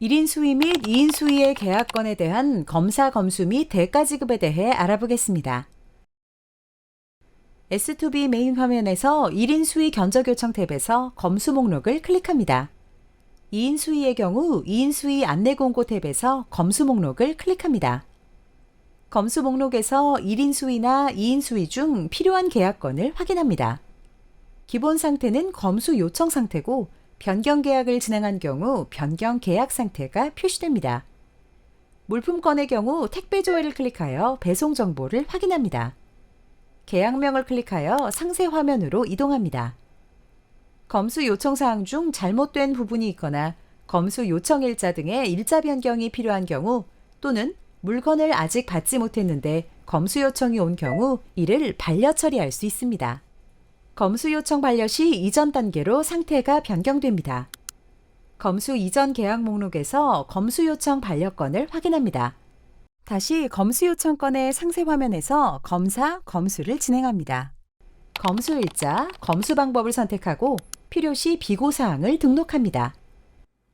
1인 수위 및 2인 수위의 계약건에 대한 검사 검수 및 대가 지급에 대해 알아보겠습니다. S2B 메인 화면에서 1인 수위 견적 요청 탭에서 검수 목록을 클릭합니다. 2인 수위의 경우 2인 수위 안내 공고 탭에서 검수 목록을 클릭합니다. 검수 목록에서 1인 수위나 2인 수위 중 필요한 계약건을 확인합니다. 기본 상태는 검수 요청 상태고 변경 계약을 진행한 경우 변경 계약 상태가 표시됩니다. 물품건의 경우 택배 조회를 클릭하여 배송 정보를 확인합니다. 계약명을 클릭하여 상세 화면으로 이동합니다. 검수 요청 사항 중 잘못된 부분이 있거나 검수 요청 일자 등의 일자 변경이 필요한 경우 또는 물건을 아직 받지 못했는데 검수 요청이 온 경우 이를 반려 처리할 수 있습니다. 검수 요청 반려 시 이전 단계로 상태가 변경됩니다. 검수 이전 계약 목록에서 검수 요청 반려건을 확인합니다. 다시 검수 요청건의 상세 화면에서 검사, 검수를 진행합니다. 검수 일자, 검수 방법을 선택하고 필요시 비고 사항을 등록합니다.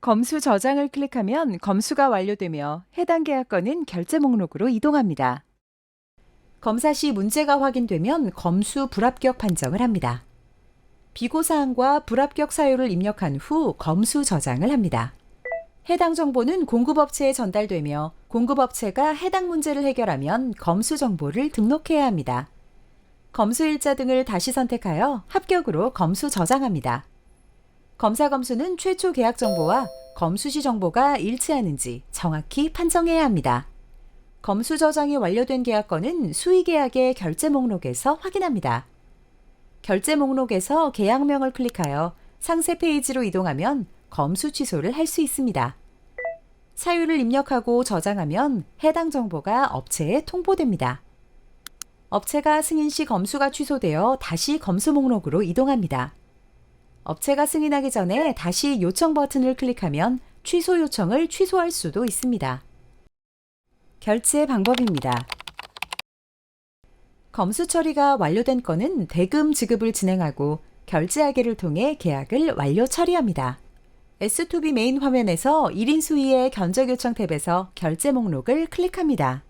검수 저장을 클릭하면 검수가 완료되며 해당 계약건은 결제 목록으로 이동합니다. 검사 시 문제가 확인되면 검수 불합격 판정을 합니다. 비고 사항과 불합격 사유를 입력한 후 검수 저장을 합니다. 해당 정보는 공급업체에 전달되며 공급업체가 해당 문제를 해결하면 검수 정보를 등록해야 합니다. 검수 일자 등을 다시 선택하여 합격으로 검수 저장합니다. 검사 검수는 최초 계약 정보와 검수 시 정보가 일치하는지 정확히 판정해야 합니다. 검수 저장이 완료된 계약건은 수의 계약의 결제 목록에서 확인합니다. 결제 목록에서 계약명을 클릭하여 상세 페이지로 이동하면 검수 취소를 할 수 있습니다. 사유를 입력하고 저장하면 해당 정보가 업체에 통보됩니다. 업체가 승인 시 검수가 취소되어 다시 검수 목록으로 이동합니다. 업체가 승인하기 전에 다시 요청 버튼을 클릭하면 취소 요청을 취소할 수도 있습니다. 결제 방법입니다. 검수 처리가 완료된 건은 대금 지급을 진행하고 결제하기를 통해 계약을 완료 처리합니다. S2B 메인 화면에서 1인 수위의 견적 요청 탭에서 결제 목록을 클릭합니다.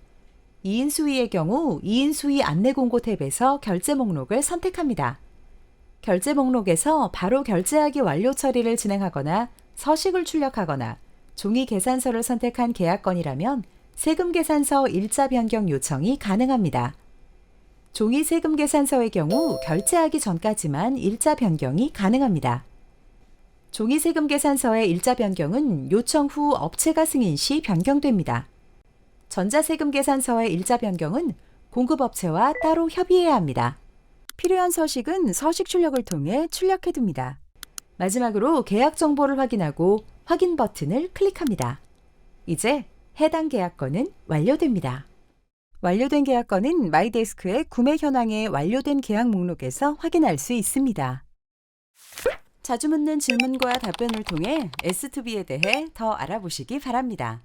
2인 수위의 경우 2인 수위 안내 공고 탭에서 결제 목록을 선택합니다. 결제 목록에서 바로 결제하기 완료 처리를 진행하거나 서식을 출력하거나 종이 계산서를 선택한 계약건이라면 세금 계산서 일자 변경 요청이 가능합니다. 종이 세금 계산서의 경우 결제하기 전까지만 일자 변경이 가능합니다. 종이 세금 계산서의 일자 변경은 요청 후 업체가 승인 시 변경됩니다. 전자세금 계산서의 일자 변경은 공급업체와 따로 협의해야 합니다. 필요한 서식은 서식 출력을 통해 출력해 둡니다. 마지막으로 계약 정보를 확인하고 확인 버튼을 클릭합니다. 이제 해당 계약건은 완료됩니다. 완료된 계약건은 마이데스크의 구매 현황의 완료된 계약 목록에서 확인할 수 있습니다. 자주 묻는 질문과 답변을 통해 S2B에 대해 더 알아보시기 바랍니다.